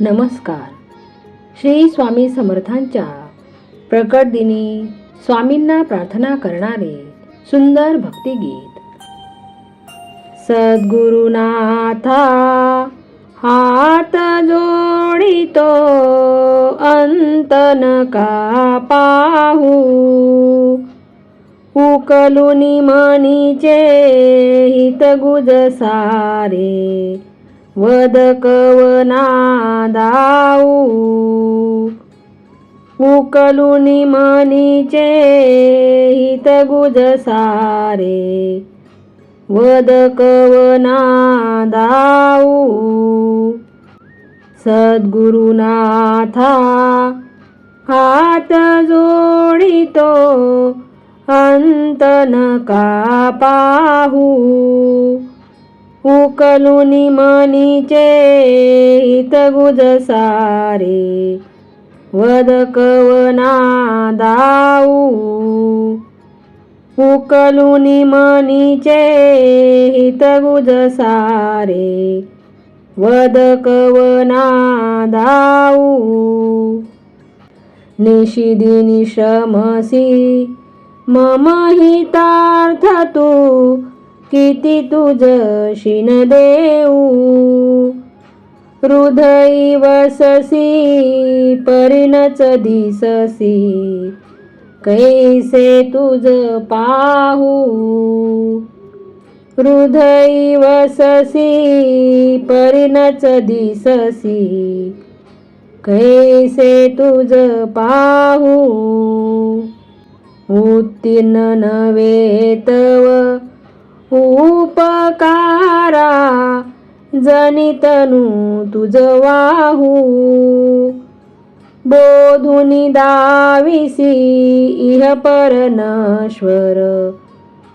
नमस्कार. श्री स्वामी समर्थांच्या प्रकट दिनी स्वामींना प्रार्थना करणारे सुंदर भक्तिगीत. सद्गुरुनाथा हात जोडितो अंत नका पाहू. उकलुनी मनीचे हित गुज सारे वदकवना दाऊ उकलुनी मनीचे हित गुज सारे. वदकवना दाऊ सद्गुरुनाथा हात जोडितो अंत नका पाहू उकलुनी मनीचे हितगुज सारे वद कवना दाऊ. उकलुनी मनीचे सारे वद कवना दाऊ. निशिदिनी श्रमसी मम हितार्थ तू किती तुझ शिन देऊ? हृदयी वससी परिणच दिससी कैसे तुझ पाहू? हृदयी वससी परिणच दिससी कैसे तुझ पाहू? उत्तीर्ण नव्हे तव उपकारा जनितनु तुझ वाहू बोधुनी दाविसी इह परनश्वर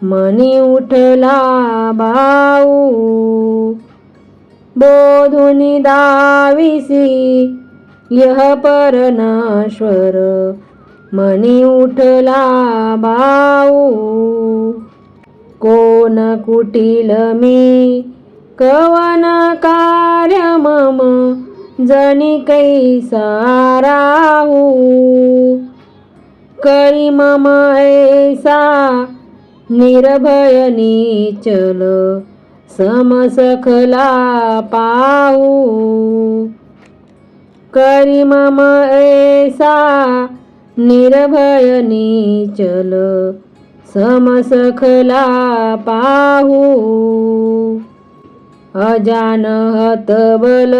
मनी उठला बाऊ. बोधुनी दाविसी यह परनश्वर मनी उठला बाऊ. कोण कुटील मी? कवन कार्य मम? जनी कैसा राहू? करी मम ऐसा निर्भय निचल समसखला पाहू। करी मम ऐसा निर्भय निचल समसखला पाहू. अजान हतबल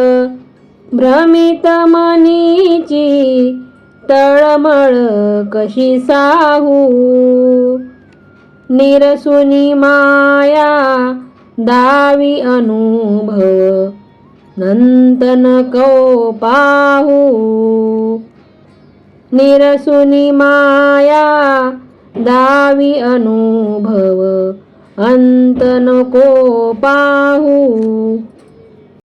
भ्रमित मनीची तळमळ कशी साहू. निरसुनी माया दावी अनुभव नंतन कौ पाहू निरसुनी माया दावी अनुभव अंत नको पाहू.